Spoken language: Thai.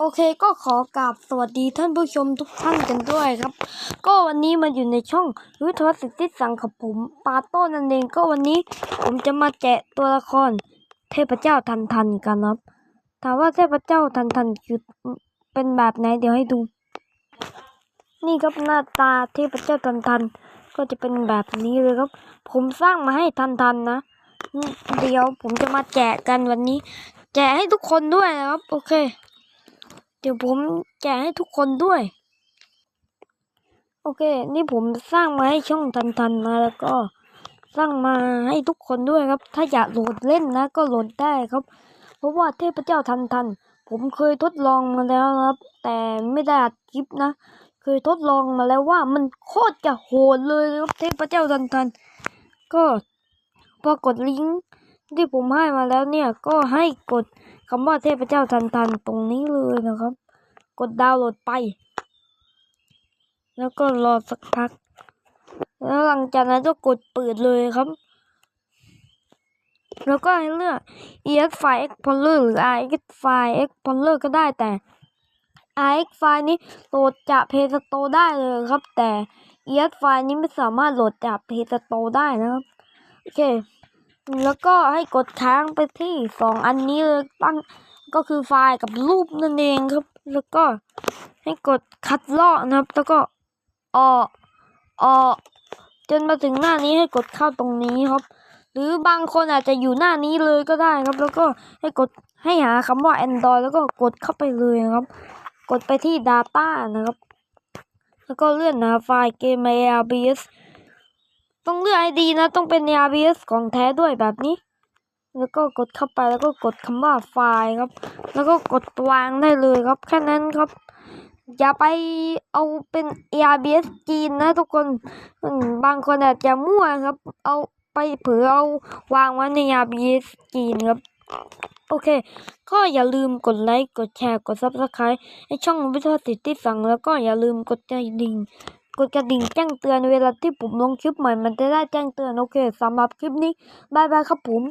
โอเคก็ขอกราบสวัสดีท่านผู้ชมทุกท่านกันด้วยครับ ก็วันนี้มาอยู่ในช่องวิทยสิทธิสังกับผมปาโต้นั่นเองก็วันนี้ผมจะมาแกะตัวละคร เทพเจ้าทันทันกันครับถามว่าเทพเจ้าทันทันคือเป็นแบบไหนเดี๋ยวให้ดู นี่ครับหน้าตาเทพเจ้าทันทันก็จะเป็นแบบนี้เลยครับ ผมสร้างมาให้ทันทันนะเดี๋ยวผมจะมาแจกกันวันนี้ แจกให้ทุกคนด้วยนะครับ โอเค เดี๋ยวผมแจกให้ทุกคนด้วย โอเค นี่ผมสร้างมาให้ช่องทันทันมาแล้วก็สร้างมาให้ทุกคนด้วยครับ ถ้าอยากโหลดเล่นนะ ก็โหลดได้ครับ เพราะว่าเทพเจ้าทันทันผมเคยทดลองมาแล้วครับ แต่ไม่ได้อัดคลิปนะ เคยทดลองมาแล้วว่ามันโคตรจะโหดเลยครับเทพเจ้าทันทันก็พอกดลิงก์ที่ผมให้มาแล้วเนี่ยก็ให้กด คำว่าเทพเจ้าทันทันตรงนี้เลยนะครับ กดดาวน์โหลดไป แล้วก็รอสักพัก แล้วหลังจากนั้นก็กดเปิดเลยครับ แล้วก็ให้เลือก EX File Explorer หรือ RX File Explorer ก็ได้แต่ RX File นี้โหลดจาก Play Store ได้เลยครับ แต่ EX File นี้ไม่สามารถโหลดจาก Play Store ได้นะครับ โอเค แล้วก็ให้กดค้างไปที่สองอันนี้เลยตั้งก็คือไฟล์กับรูปนั่นเองครับ แล้วก็ให้กดคัดลอกนะครับ แล้วก็ออกออกจนมาถึงหน้านี้ให้กดเข้าตรงนี้ครับ หรือบางคนอาจจะอยู่หน้านี้เลยก็ได้ครับ แล้วก็ให้กดให้หาคำว่า Android แล้วก็กดเข้าไปเลยนะครับ กดไปที่ Data นะครับ แล้วก็เลื่อนหาไฟล์เกม ARBS ต้องเลือก ID นะ ต้องเป็น ARBS ของแท้ด้วยแบบนี้ แล้วก็กดเข้าไปแล้วก็กดคำว่าไฟล์ครับ แล้วก็กดวางได้เลยครับ แค่นั้นครับ อย่าไปเอาเป็น ARBS จีนนะทุกคน บางคนอาจจะมั่วครับ เอาไปเผื่อเอาวางไว้ใน ARBS จีนครับโอเค ก็อย่าลืมกดไลค์ กดแชร์ กด Subscribe ให้ช่องวิทยาสิทธิสั่งแล้วก็อย่าลืมกดกระดิ่ง กดกระดิ่งแจ้งเตือนเวลาที่ผมลงคลิปใหม่มันจะได้แจ้งเตือนโอเคสำหรับคลิปนี้บายบายครับผม